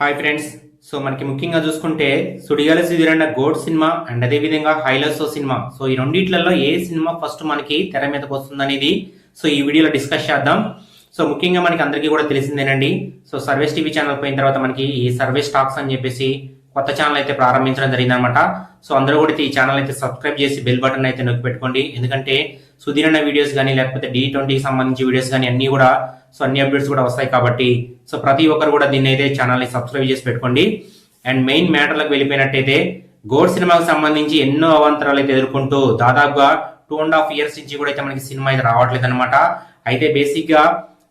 Hi friends so మనకి ముఖ్యంగా చూసుకుంటే సుడిగాల సుధీరన్న గోడ్ సినిమా అండ్ అదేవిధంగా హైలసో సినిమా. సో ఈ రెండిట్లలో ఏ సినిమా ఫస్ట్ మనకి తెర మీదకి వస్తుంది అనేది సో ఈ వీడియోలో డిస్కస్ చేద్దాం. సో ముఖ్యంగా మనకి అందరికీ కూడా తెలిసిందేనండి. సో సర్వేస్ టీవీ ఛానల్ పోయిన తర్వాత మనకి ఈ సర్వేస్ స్టాక్స్ అని చెప్పేసి కొత్త ఛానల్ అయితే ప్రారంభించడం జరిగిందనమాట. సో అందరూ కూడా ఈ ఛానల్ అయితే సబ్స్క్రైబ్ చేసి బెల్ బటన్ అయితే నొక్కి పెట్టుకోండి ఎందుకంటే సుధీరణ వీడియోస్ కానీ లేకపోతే డి ట్వంటీకి సంబంధించి వీడియోస్ కానీ అన్ని కూడా సో అన్ని అప్డేట్స్ కూడా వస్తాయి కాబట్టి సో ప్రతి ఒక్కరు కూడా దీన్ని అయితే ఛానల్ని సబ్స్క్రైబ్ చేసి పెట్టుకోండి. అండ్ మెయిన్ మ్యాటర్లకు వెళ్ళిపోయినట్టయితే గోడ్ సినిమాకి సంబంధించి ఎన్నో అవాంతరాలు అయితే ఎదుర్కొంటూ దాదాపుగా టూ అండ్ హాఫ్ ఇయర్స్ నుంచి కూడా అయితే మనకి సినిమా అయితే రావట్లేదు అనమాట అయితే బేసిక్గా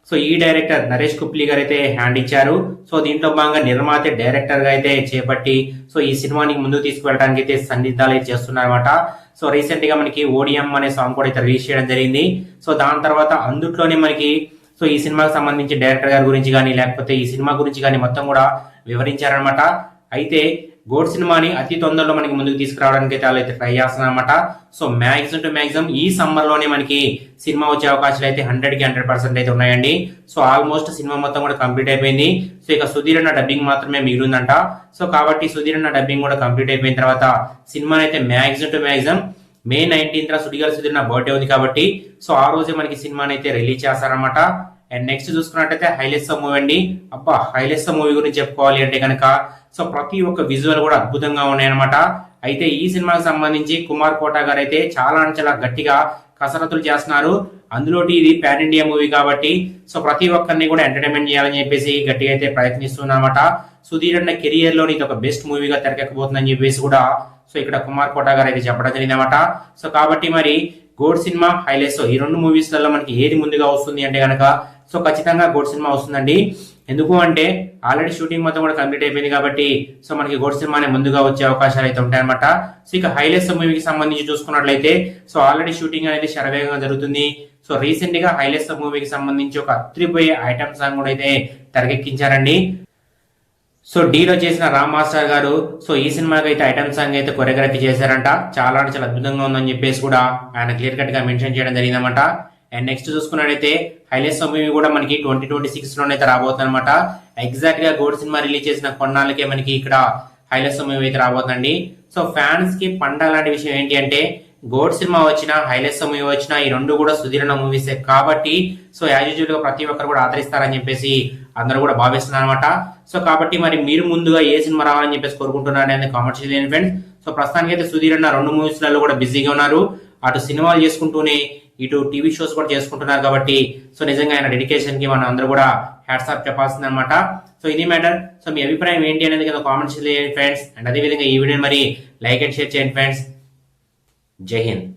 సో ఈ డైరెక్టర్ నరేష్ కుప్లీ గారు అయితే హ్యాండ్ ఇచ్చారు. సో దీంట్లో భాగంగా నిర్మాత డైరెక్టర్గా అయితే చేపట్టి సో ఈ సినిమాని ముందుకు తీసుకువెళ్ళడానికి అయితే సన్నిధాలు అయితే చేస్తున్నారన్నమాట. సో రీసెంట్గా మనకి ఓడిఎం అనే సాంగ్ కూడా అయితే రిలీజ్ చేయడం జరిగింది. సో దాని తర్వాత అందుట్లోనే మనకి సో ఈ సినిమాకి సంబంధించి డైరెక్టర్ గారి గురించి కానీ లేకపోతే ఈ సినిమా గురించి కానీ మొత్తం కూడా వివరించారనమాట అయితే గోడ్ సినిమాని అతి తొందరలో మనకి ముందుకు తీసుకురావడానికి అయితే వాళ్ళు అయితే ట్రై చేస్తున్నారన్నమాట. సో మ్యాక్సిమం టు మ్యాక్సిమం ఈ సమ్మర్లోనే మనకి సినిమా వచ్చే అవకాశాలు అయితే హండ్రెడ్కి హండ్రెడ్ పర్సెంట్ అయితే ఉన్నాయండి. సో ఆల్మోస్ట్ సినిమా మొత్తం కూడా కంప్లీట్ అయిపోయింది. సో ఇక సుధీర్ అన్న డబ్బింగ్ మాత్రమే మిగిలిందంట. సో కాబట్టి సుధీర్ అన్న డబ్బింగ్ కూడా కంప్లీట్ అయిపోయిన తర్వాత సినిమాని అయితే maximum to maximum May nineteenth Sudigala Sudheer నా బర్త్డే ఉంది కాబట్టి సో ఆ రోజే మనకి సినిమాని అయితే రిలీజ్ చేస్తారనమాట అండ్ నెక్స్ట్ చూసుకున్నట్టయితే హైలెస్ మూవీ అండి. అబ్బా హైలెస్ మూవీ గురించి చెప్పుకోవాలి అంటే కనుక సో ప్రతి ఒక్క విజువల్ కూడా అద్భుతంగా ఉన్నాయన్నమాట. అయితే ఈ సినిమాకి సంబంధించి కుమార్ కోట గారు అయితే చాలా అంటే చాలా గట్టిగా కసరత్తులు చేస్తున్నారు. అందులోటి ఇది పాన్ ఇండియా మూవీ కాబట్టి సో ప్రతి ఒక్కరిని కూడా ఎంటర్టైన్మెంట్ చేయాలని చెప్పేసి గట్టిగా అయితే ప్రయత్నిస్తున్నారన్నమాట. సుధీర్ అన్న కెరియర్లో ఇది ఒక బెస్ట్ మూవీగా తెరకెక్కబోతుందని చెప్పేసి కూడా సో ఇక్కడ కుమార్ కోట గారు అయితే చెప్పడం జరిగిందన్నమాట. సో కాబట్టి మరి గోడ్ సినిమా హైలైట్స్ ఈ రెండు మూవీస్లలో మనకి ఏది ముందుగా వస్తుంది అంటే కనుక సో ఖచ్చితంగా గోడ్ సినిమా వస్తుందండి. ఎందుకు అంటే ఆల్రెడీ షూటింగ్ మొత్తం కూడా కంప్లీట్ అయిపోయింది కాబట్టి సో మనకి గోడ్ సినిమానే ముందుగా వచ్చే అవకాశాలు అయితే ఉంటాయన్నమాట. సో ఇక హైలైట్స్ మూవీకి సంబంధించి చూసుకున్నట్లయితే సో ఆల్రెడీ షూటింగ్ అనేది శరవేగంగా జరుగుతుంది. సో రీసెంట్గా హైలైట్స్ మూవీకి సంబంధించి ఒక అత్రిపోయే ఐటమ్ సాంగ్ కూడా అయితే తెరకెక్కించారండి. సో డీలో చేసిన రామ్ మాస్టర్ గారు సో ఈ సినిమాకి అయితే ఐటమ్ సాంగ్ అయితే కొరియోగ్రఫీ చేశారంట. చాలా అంటే చాలా అద్భుతంగా ఉందని చెప్పేసి కూడా ఆయన క్లియర్ కట్గా మెన్షన్ చేయడం జరిగిందన్నమాట. అండ్ నెక్స్ట్ చూసుకున్నట్టయితే హైలెస్ మూవీ కూడా మనకి ట్వంటీ ట్వంటీ సిక్స్ లోనైతే రాబోతుంది అనమాట ఎగ్జాక్ట్గా గోడ్ సినిమా రిలీజ్ చేసిన కొన్నాళ్ళకే మనకి ఇక్కడ హైలెస్ మూవీ అయితే రాబోతుందండి. సో ఫ్యాన్స్కి పండగ లాంటి విషయం ఏంటి అంటే గోడ్ సినిమా వచ్చిన హైలెస్ మూవీ వచ్చిన ఈ రెండు కూడా సుధీరణ మూవీస్ కాబట్టి సో యాజ్ యూజువల్గా ప్రతి ఒక్కరు కూడా ఆదరిస్తారని చెప్పేసి అందరూ కూడా భావిస్తున్నారు అనమాట సో కాబట్టి మరి మీరు ముందుగా ఏ సినిమా రావాలని చెప్పేసి కోరుకుంటున్నారు అనేది కామెంట్ చేయండి ఫ్రెండ్స్ సో ప్రస్తుతానికి అయితే సుధీర్ అన్న రెండు మూవీస్లలో కూడా బిజీగా ఉన్నారు. అటు సినిమాలు చేసుకుంటూనే ఇటు టీవీ షోస్ కూడా చేసుకుంటున్నారు కాబట్టి సో నిజంగా ఆయన డెడికేషన్కి మనం అందరూ కూడా హ్యాట్స్ ఆఫ్ చెప్పాల్సింది అనమాట సో ఇది మ్యాటర్ సో మీ అభిప్రాయం ఏంటి అనేది కింద కామెంట్ చేయండి ఫ్రెండ్స్ అండ్ అదేవిధంగా ఈ వీడియో మరి లైక్ అండ్ షేర్ చేయండి ఫ్రెండ్స్ జై హింద్.